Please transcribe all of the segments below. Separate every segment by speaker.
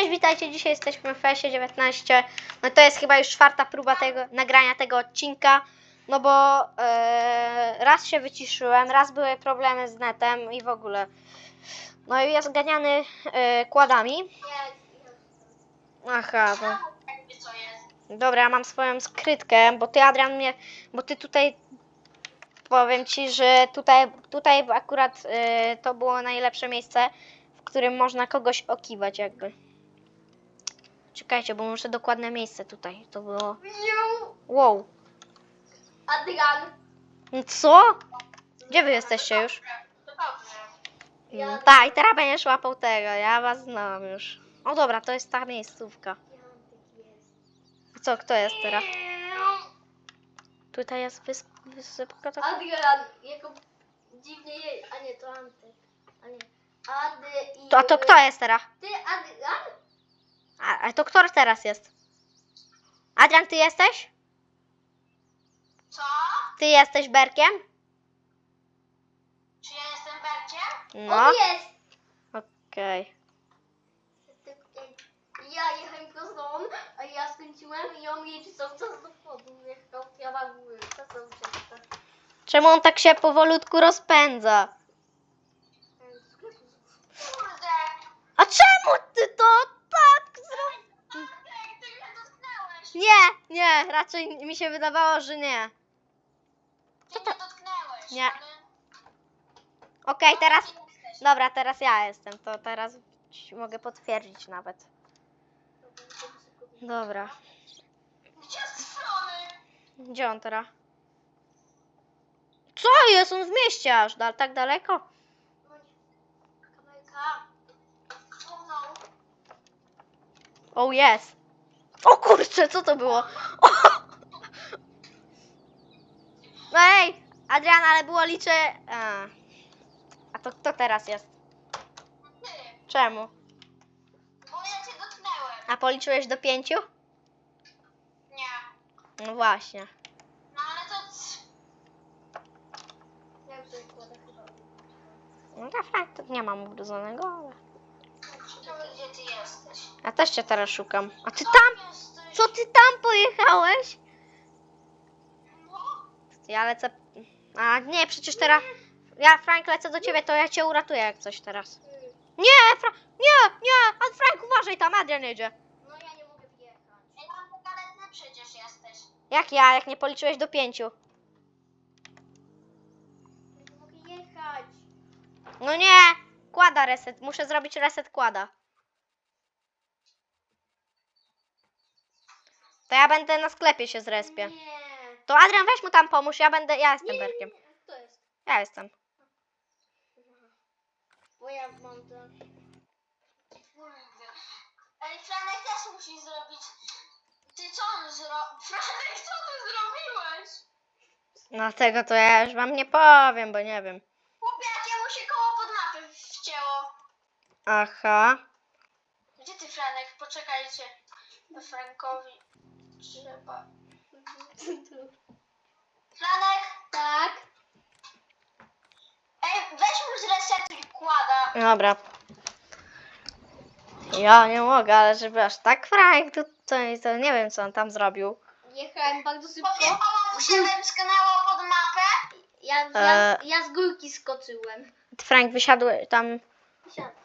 Speaker 1: cześć, witajcie. Dzisiaj jesteśmy w FS 19. No to jest chyba już czwarta próba tego nagrania tego odcinka. No bo e, raz się wyciszyłem, raz były problemy z netem i w ogóle. No i jest ganiany e, kładami. Aha, no. Dobra, ja mam swoją skrytkę, bo ty Adrian mnie, bo ty tutaj powiem ci, że tutaj, tutaj akurat y, to było najlepsze miejsce, w którym można kogoś okiwać jakby. Czekajcie, bo muszę dokładne miejsce tutaj. To było. Wow.
Speaker 2: Adrian.
Speaker 1: Co? Gdzie wy jesteście już? Tak, i teraz będziesz łapał tego, ja was znam już. O dobra, to jest ta miejscówka. Co, kto jest teraz? Tutaj jest wysp, wysypka taka.
Speaker 2: Adrian, jako dziwnie je... A nie, to Antek. A nie. Ady i...
Speaker 1: To, a to kto jest teraz?
Speaker 2: Ty, Adrian?
Speaker 1: A, a to kto teraz jest? Adrian, ty jesteś?
Speaker 3: Co?
Speaker 1: Ty jesteś Berkiem?
Speaker 3: Czy ja jestem Berciem?
Speaker 1: No.
Speaker 2: On jest!
Speaker 1: Okej.
Speaker 2: Ja jechałem prosto on, a ja skręciłem i on jedzie cały czas do przodu. Jechał prawa góry. To są często.
Speaker 1: Czemu on tak się powolutku rozpędza?
Speaker 3: Kurde!
Speaker 1: A czemu ty to tak Nie, nie, raczej mi się wydawało, że nie.
Speaker 3: Ty mnie dotknęłeś.
Speaker 1: Nie. Okej, teraz.
Speaker 3: Kim jesteś?
Speaker 1: Dobra, teraz ja jestem. To teraz mogę potwierdzić nawet. Dobra.
Speaker 3: Gdzie jest?
Speaker 1: Gdzie on teraz? Co jest? On w mieście aż tak daleko?
Speaker 2: Kamerka.
Speaker 3: Oh no.
Speaker 1: O, jest. O kurczę, co to było? O! No ej, Adrian, ale było liczę... A, A to kto teraz jest?
Speaker 3: Ty,
Speaker 1: Czemu?
Speaker 3: bo ja cię dotknęłem.
Speaker 1: A policzyłeś do pięciu?
Speaker 3: Nie.
Speaker 1: No właśnie.
Speaker 3: No ale to... c-
Speaker 2: Ja już sobie kładę chyba.
Speaker 1: No tak, tak, to nie mam ubrudzonego, ale...
Speaker 3: Gdzie ty jesteś.
Speaker 1: Ja też cię teraz szukam. A ty
Speaker 3: Tam jesteś.
Speaker 1: Co ty tam pojechałeś?
Speaker 3: No.
Speaker 1: Ja lecę... A nie, przecież teraz... Ja, Frank, lecę do ciebie, to ja cię uratuję jak coś teraz. Nie, Fra... Nie, nie! A Frank, uważaj, tam Adrian jedzie.
Speaker 2: No ja nie mogę wjechać.
Speaker 3: Ej, ty przecież jesteś.
Speaker 1: Jak ja, jak nie policzyłeś do pięciu?
Speaker 2: Nie mogę jechać.
Speaker 1: No nie! Kłada reset, muszę zrobić reset kłada. To ja będę na sklepie się zrespię.
Speaker 2: Nie.
Speaker 1: To Adrian, weź mu tam pomóż, ja będę, ja jestem
Speaker 2: Nie, nie,
Speaker 1: Berkiem.
Speaker 2: nie. Kto jest?
Speaker 1: Ja jestem.
Speaker 2: Bo ja mam to.
Speaker 3: Ej, Franek też musi zrobić. Ty co on zrobił? Franek, co ty zrobiłeś?
Speaker 1: No tego to ja już wam nie powiem, bo nie wiem.
Speaker 3: Chłopie, jakiemu się koło pod mapę wcięło.
Speaker 1: Aha.
Speaker 3: Gdzie ty, Franek? Poczekajcie. Frankowi trzeba. Franek?
Speaker 2: Tak.
Speaker 3: Ej, weź mu zresetuj kłada.
Speaker 1: Dobra. Ja nie mogę, ale żeby aż tak Frank tutaj, to nie wiem co on tam zrobił.
Speaker 2: Jechałem bardzo szybko.
Speaker 3: Chłopie, mama mu się wymsknęło pod mapę.
Speaker 2: Ja, ja,
Speaker 1: Eee.
Speaker 2: ja z górki skoczyłem.
Speaker 1: Frank wysiadł tam,
Speaker 2: Siadł.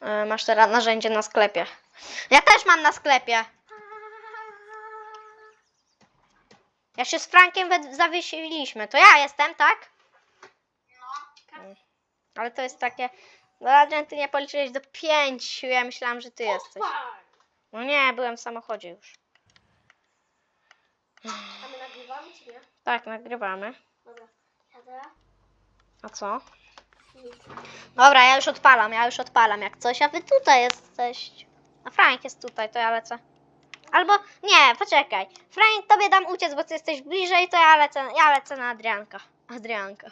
Speaker 1: E, masz teraz narzędzie na sklepie. Ja też mam na sklepie. Ja się z Frankiem zawiesiliśmy. To ja jestem, tak?
Speaker 3: No.
Speaker 1: Ale to jest takie... No Adrian, ty nie policzyłeś do pięciu. Ja myślałam, że ty jesteś. No nie, byłem w samochodzie już.
Speaker 2: A my nagrywamy czy nie?
Speaker 1: Tak, nagrywamy.
Speaker 2: Dobra.
Speaker 1: A co? Dobra, ja już odpalam, ja już odpalam jak coś, a wy tutaj jesteście. A Frank jest tutaj, to ja lecę. Albo nie, poczekaj. Frank, tobie dam uciec, bo ty jesteś bliżej, to ja lecę, ja lecę na Adrianka. Adrianka.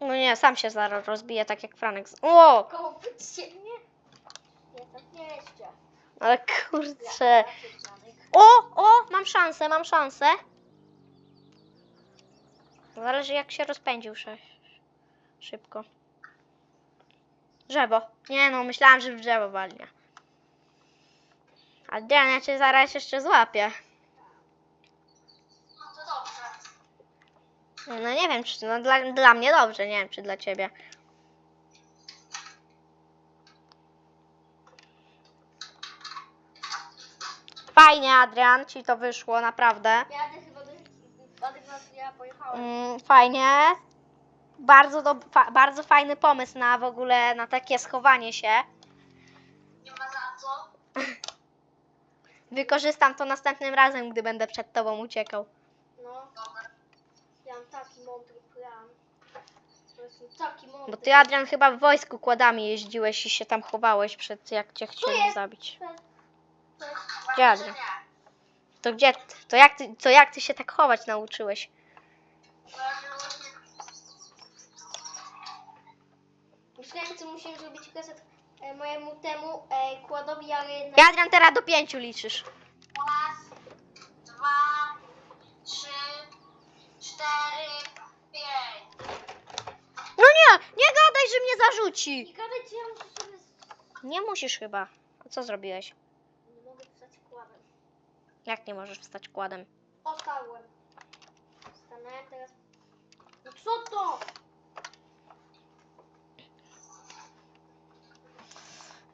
Speaker 1: No nie, sam się zaraz rozbije, tak jak Franek. z- O!
Speaker 2: Koło nie? Ja tak nie jeszcze.
Speaker 1: Ale kurczę. O, o, mam szansę, mam szansę. Zależy jak się rozpędził szy- szybko. Drzewo. Nie no, myślałam, że w drzewo walnie. Adrian, ja cię zaraz jeszcze złapię.
Speaker 3: No to dobrze.
Speaker 1: No nie wiem, czy no, dla, dla mnie dobrze, nie wiem, czy dla ciebie. Fajnie, Adrian, ci to wyszło, naprawdę.
Speaker 2: Jadę chyba do... Wtedy ja pojechałem.
Speaker 1: Mm, fajnie. Bardzo, do, fa, bardzo fajny pomysł na w ogóle na takie schowanie się.
Speaker 3: Nie ma za co.
Speaker 1: Wykorzystam to następnym razem, gdy będę przed tobą uciekał.
Speaker 2: No,
Speaker 3: Dobra.
Speaker 2: ja mam taki mądry plan. To jest taki mądry.
Speaker 1: Bo ty, Adrian, chyba w wojsku kładami jeździłeś i się tam chowałeś przed jak cię chcieli zabić.
Speaker 2: To jest...
Speaker 3: Nie.
Speaker 1: To gdzie, to jak ty, to jak ty się tak chować nauczyłeś?
Speaker 2: Myślałem, co musimy zrobić kaset e, mojemu temu e, kładowi, ale jednak...
Speaker 1: Ja, Adrian, teraz do pięciu liczysz.
Speaker 3: Raz, dwa, trzy, cztery, pięć.
Speaker 1: No nie, nie gadaj, że mnie zarzuci.
Speaker 2: I ja muszę sobie...
Speaker 1: Nie musisz chyba. A co zrobiłeś?
Speaker 2: Nie mogę wstać kładem.
Speaker 1: Jak nie możesz wstać kładem?
Speaker 2: Ostałem. Stanąłem teraz... No co to?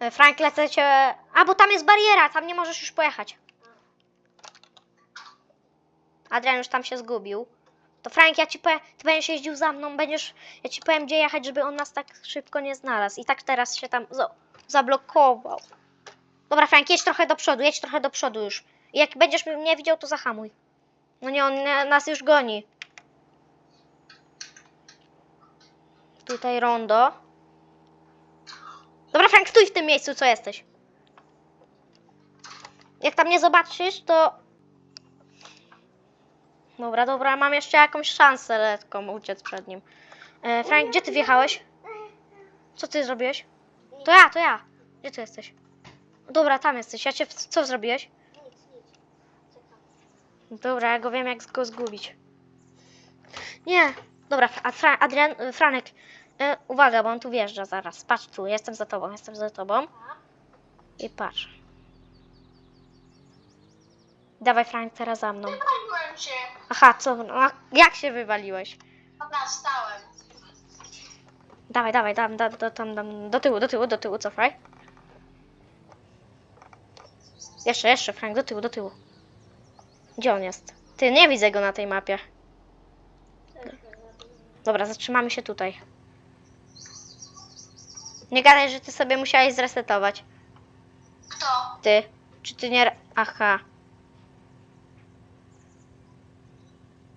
Speaker 1: E, Frank, lecę cię... A, bo tam jest bariera, tam nie możesz już pojechać. Adrian już tam się zgubił. To Frank, ja ci powiem, ty będziesz jeździł za mną, będziesz, ja ci powiem gdzie jechać, żeby on nas tak szybko nie znalazł. I tak teraz się tam za, zablokował. Dobra, Frank, jedź trochę do przodu, jedź trochę do przodu już. Jak będziesz mnie widział, to zahamuj. No nie, on nas już goni. Tutaj rondo. Dobra, Frank, stój w tym miejscu, co jesteś. Jak tam nie zobaczysz, to... Dobra, dobra, mam jeszcze jakąś szansę lekką uciec przed nim. E, Frank, gdzie ty wjechałeś? Co ty zrobiłeś? To ja, to ja. Gdzie ty jesteś? Dobra, tam jesteś. Ja cię... Co zrobiłeś? Dobra, ja go wiem, jak go zgubić. Nie. Dobra, a Fra Adrian, y, Franek, y, uwaga, bo on tu wjeżdża zaraz. Patrz tu, jestem za tobą, jestem za tobą. I patrz. Dawaj, Franek, teraz za mną.
Speaker 3: Wywaliłem cię.
Speaker 1: Aha, co? No, jak się wywaliłeś?
Speaker 3: Dobra, stałem.
Speaker 1: Dawaj, dawaj, dam, dam, do, tam, dam, do tyłu, do tyłu, do tyłu, cofaj. Jeszcze, jeszcze, Frank, do tyłu, do tyłu. Gdzie on jest? Ty, nie widzę go na tej mapie. Dobra, zatrzymamy się tutaj. Nie gadaj, że ty sobie musiałeś zresetować.
Speaker 3: Kto?
Speaker 1: Ty. Czy ty nie... Aha.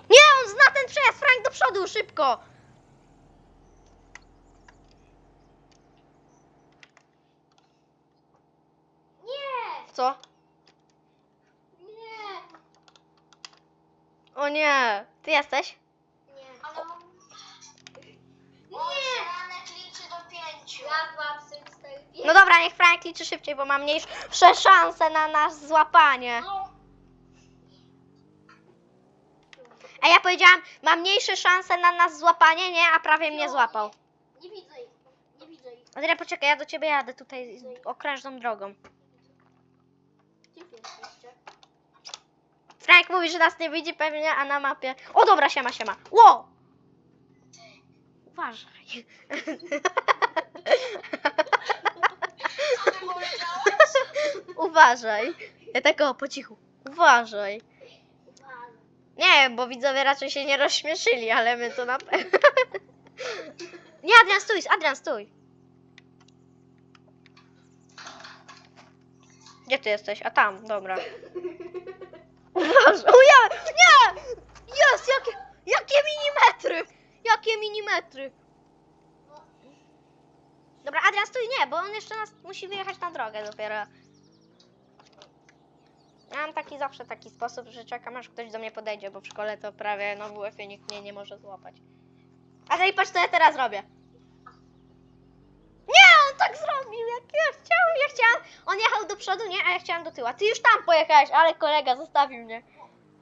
Speaker 1: Nie, on zna ten przejazd! Frank, do przodu, szybko!
Speaker 2: Nie!
Speaker 1: Co?
Speaker 2: Nie!
Speaker 1: O nie, ty jesteś?
Speaker 2: Nie.
Speaker 3: Ale.
Speaker 2: Nie!
Speaker 3: Ranek liczy do pięciu.
Speaker 2: Raz, dwa, trzy, cztery, pięć.
Speaker 1: No dobra, niech Frank liczy szybciej, bo ma mniejsze szanse na nasz złapanie.
Speaker 3: No,
Speaker 1: A ja powiedziałam, ma mniejsze szanse na nas złapanie, nie? A prawie mnie złapał.
Speaker 2: Nie widzę ich. Nie widzę ich.
Speaker 1: Adrian, poczekaj, ja do ciebie jadę tutaj okrężną drogą.
Speaker 2: Gdzie wy jesteście?
Speaker 1: Frank mówi, że nas nie widzi pewnie, a na mapie... O dobra, siema, siema. Ło! Uważaj. Uważaj. Ja tak o, po cichu. Uważaj. Nie, bo widzowie raczej się nie rozśmieszyli, ale my to na pewno. Nie, Adrian, stój, Adrian, stój. Gdzie ty jesteś? A tam, dobra. Uważaj. O ja! Nie! Jest! Jakie, jakie milimetry! Jakie milimetry! Dobra, Adrian, stój, nie, bo on jeszcze nas musi wyjechać na drogę dopiero. Ja mam taki zawsze taki sposób, że czekam aż ktoś do mnie podejdzie, bo w szkole to prawie no w WF-ie nikt mnie nie może złapać. A i patrz co ja teraz robię. On tak zrobił, jak ja chciałem, ja chciałam. On jechał do przodu, nie, a ja chciałam do tyłu. A Ty już tam pojechałeś, ale kolega zostawił mnie.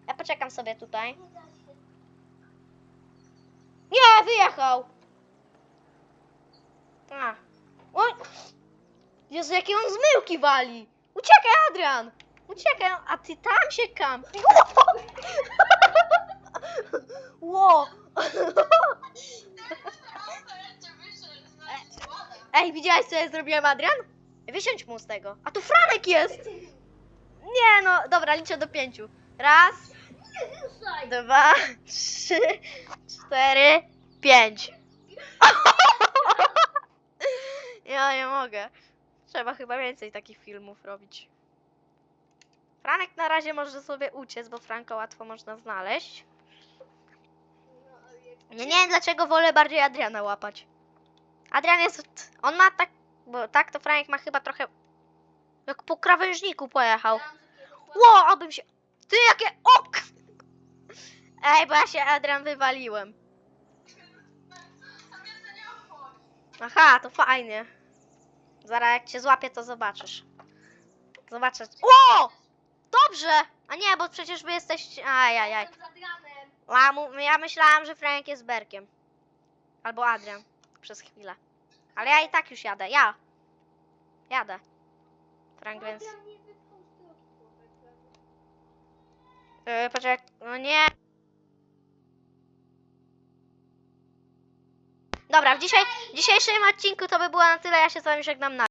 Speaker 1: Ja poczekam sobie tutaj.
Speaker 2: Nie
Speaker 1: wyjechał. A. Oj. Jezu, jakie on zmyłki wali. Uciekaj, Adrian. Uciekaj, a ty tam się kampi. Ło. Ej, widziałeś co ja zrobiłem, Adrian? Wysiądź mu z tego. A tu Franek jest. Nie no, dobra, liczę do pięciu. Raz, dwa, trzy, cztery, pięć. Ja nie mogę. Trzeba chyba więcej takich filmów robić. Franek na razie może sobie uciec, bo Franka łatwo można znaleźć. Nie, nie wiem dlaczego wolę bardziej Adriana łapać. Adrian jest. On ma tak. Bo tak to Franek ma chyba trochę. Jak po krawężniku pojechał. Ło, abym się. Ty jakie ok! Ej, bo ja się Adrian wywaliłem. Aha, to fajnie. Zaraz jak cię złapię, to zobaczysz. Zobaczysz. Ło! Dobrze! A nie, bo przecież wy jesteście. Ajajaj. A, mu- ja myślałam, że Franek jest Berkiem. Albo Adrian. Przez chwilę. Ale ja i tak już jadę. Ja. Jadę. Frank, więc. Yy, poczekaj. No nie. Dobra, w, dzisiaj, w dzisiejszym odcinku to by było na tyle. Ja się z wami żegnam na.